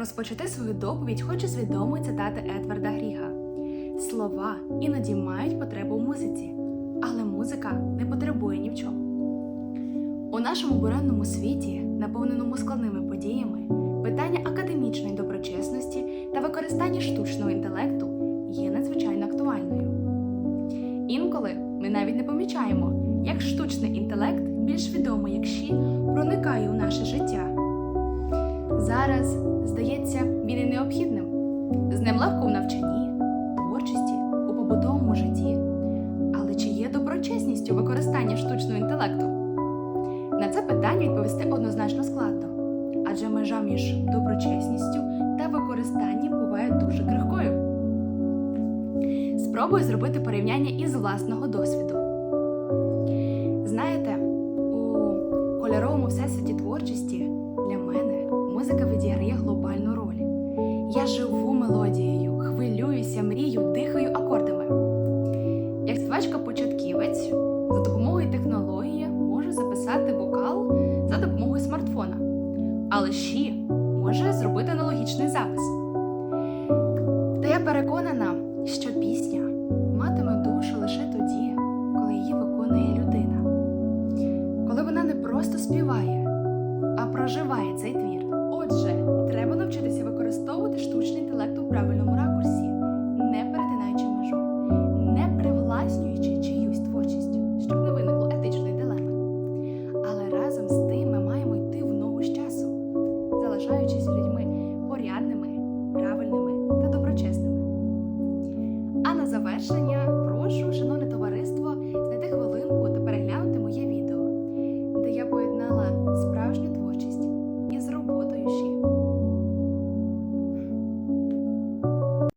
Розпочати свою доповідь хочу з відомої цитати Едварда Гріга. Слова іноді мають потребу в музиці, але музика не потребує ні в чому. У нашому буремному світі, наповненому складними подіями, питання академічної доброчесності та використання штучного інтелекту є надзвичайно актуальною. Інколи ми навіть не помічаємо, як штучний інтелект, більш відомий як ЩІ, проникає у наше життя. Зараз, здається, він і необхідним. З ним легко в навчанні, творчості, у побутовому житті. Але чи є доброчесність у використанні штучного інтелекту? На це питання відповісти однозначно складно, адже межа між доброчесністю та використанням буває дуже крихкою. Спробую зробити порівняння із власного досвіду. Знаєте, у кольоровому всесвіті творчості живу мелодією, хвилююся, мрію, дихаю акордами. Як співачка-початківець, за допомогою технології можу записати вокал за допомогою смартфона. Але ще може зробити аналогічний запис. Та я переконана, що пісня матиме душу лише тоді, коли її виконує людина. Коли вона не просто співає, а проживає цей твір. Правильному ракурсі, не перетинаючи межу, не привласнюючи чиюсь творчість, щоб не виникло етичної дилеми. Але разом з тим ми маємо йти в ногу з часом, залишаючись людьми порядними, правильними та доброчесними. А на завершення